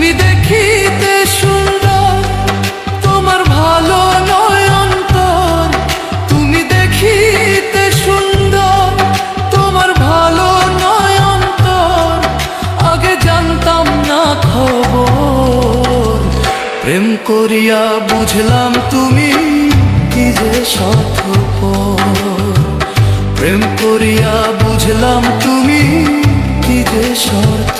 তুমি দেখিতে সুন্দর, তোমার ভালো নয় তুমি দেখিতে সুন্দর, তোমার ভালো নয় আগে জানতাম না খবর। প্রেম করিয়া বুঝলাম তুমি কি যে স্বার্থপর। প্রেম করিয়া বুঝলাম তুমি কি যে স্বার্থপর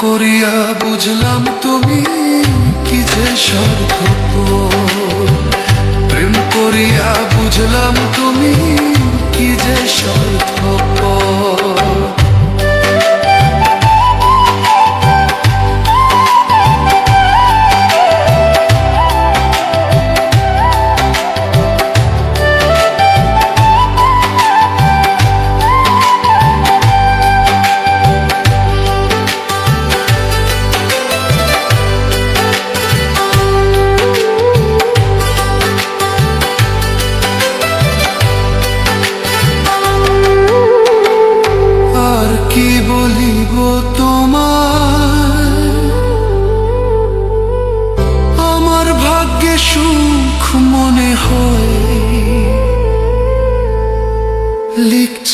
করিয়া বুঝলাম তুমি কি যে স্বার্থপর। প্রেম করিয়া বুঝলাম তুমি কি যে স্বার্থপর।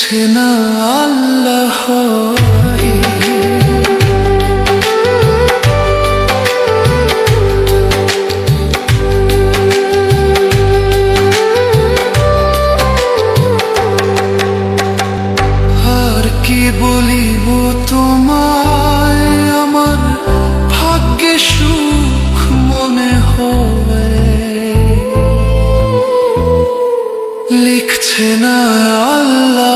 আর কি বলিব তোমায়? আমার সুখ মনে লিখছে না আল্লাহ